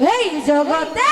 এই জগতে